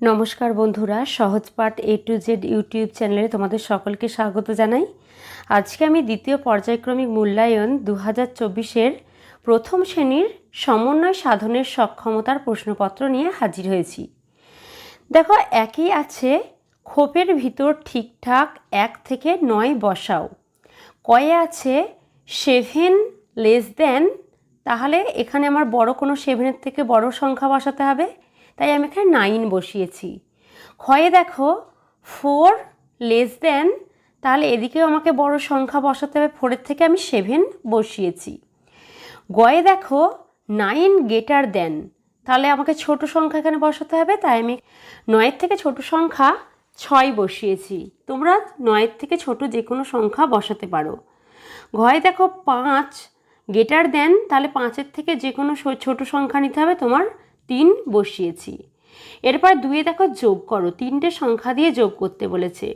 নমস্কার বন্ধুরা, সহজ পাঠ এ টু জেড ইউটিউব চ্যানেলে তোমাদের সকলকে স্বাগত জানাই। আজকে আমি দ্বিতীয় পর্যায়ক্রমিক মূল্যায়ন দু হাজার চব্বিশের প্রথম শ্রেণির সমন্বয় সাধনের সক্ষমতার প্রশ্নপত্র নিয়ে হাজির হয়েছি। দেখো, একই আছে, খোপের ভিতর ঠিকঠাক এক থেকে নয় বসাও। কয়ে আছে, সেভেন লেস দেন তাহলে এখানে আমার বড় কোনো সেভেনের থেকে বড় সংখ্যা বসাতে হবে। তাই আমি এখানে নাইন বসিয়েছি। ক্ষয়ে দেখো ফোর লেস দেন তাহলে এদিকেও আমাকে বড় সংখ্যা বসাতে হবে ফোরের থেকে আমি সেভেন বসিয়েছি। গয়ে দেখো নাইন গেটার দেন তাহলে আমাকে ছোট সংখ্যা এখানে বসাতে হবে, তাই আমি নয়ের থেকে ছোট সংখ্যা ছয় বসিয়েছি। তোমরা নয়ের থেকে ছোট যে কোনো সংখ্যা বসাতে পারো। ঘয়ে দেখো, পাঁচ গেটার দেন তাহলে পাঁচের থেকে যে কোনো ছোট সংখ্যা নিতে হবে তোমার তিন বসিয়েছি। এরপর দুয়ে দেখো যোগ করো, তিনটে সংখ্যা দিয়ে যোগ করতে বলেছে।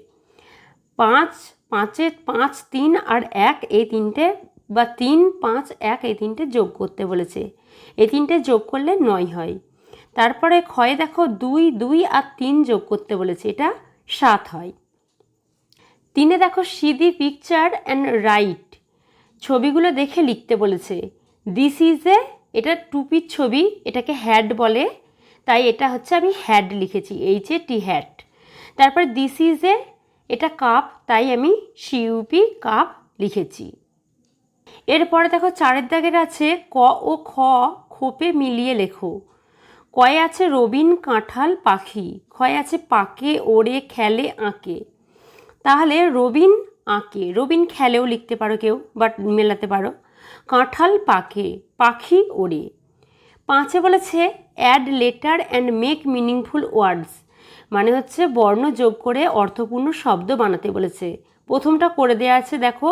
পাঁচ, পাঁচে পাঁচ, তিন আর এক, এই তিনটে বা তিন, পাঁচ, এক, এই তিনটে যোগ করতে বলেছে। এই তিনটে যোগ করলে নয় হয়। তারপরে ক্ষয়ে দেখো দুই দুই আর তিন যোগ করতে বলেছে, এটা সাত হয়। তিনে দেখো সিদি পিকচার অ্যান্ড রাইট, ছবিগুলো দেখে লিখতে বলেছে দিস ইজ এ এটা টুপির ছবি, এটাকে হ্যাড বলে। তাই এটা হচ্ছে আমি হ্যাড লিখেছি এইচ এ টি হ্যাড তারপর দিস ইজ এ, এটা কাপ তাই আমি সিউপি কাপ লিখেছি। এরপরে দেখো চারের দাগের আছে, ক ও খ খোপে মিলিয়ে লেখো। কয়ে আছে রবিন কাঁঠাল পাখি, ক্ষয় আছে পাকে, ওড়ে, খেলে, আঁকে। তাহলে রবিন আঁকে, রবিন খেলেও লিখতে পারো কেউ বাট মেলাতে পারো। কাঁঠাল পাকে পাখি ওড়ে। পাঁচে বলেছে add letter and make meaningful words মানে হচ্ছে বর্ণ যোগ করে অর্থপূর্ণ শব্দ বানাতে বলেছে। প্রথমটা করে দেওয়া আছে, দেখো,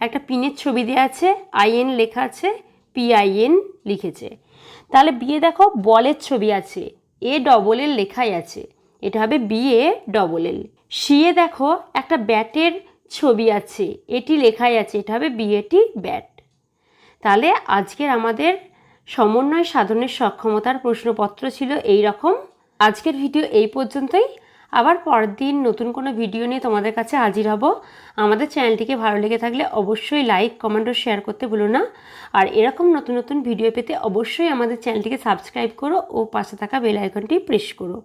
একটা পিনের ছবি দেওয়া আছে আইএন লেখা আছে পিআইএন লিখেছে। তাহলে বিয়ে দেখো, বলের ছবি আছে এ ডবল এল লেখাই আছে, এটা হবে বিএ ডবল এল সিয়ে দেখো, একটা ব্যাটের ছবি আছে, এটি লেখাই আছে, এটা হবে বিএটি ব্যাট তাহলে আজকের আমাদের সমন্বয় সাধনের সক্ষমতার প্রশ্নপত্র ছিল এই রকম আজকের ভিডিও এই পর্যন্তই। আবার পরের দিন নতুন কোনো ভিডিও নিয়ে তোমাদের কাছে হাজির হব। আমাদের চ্যানেলটিকে ভালো লেগে থাকলে অবশ্যই লাইক কমেন্ট ও শেয়ার করতে ভুলো না। আর এরকম নতুন নতুন ভিডিও পেতে অবশ্যই আমাদের চ্যানেলটিকে সাবস্ক্রাইব করো ও পাশে থাকা বেল আইকনটি প্রেস করো।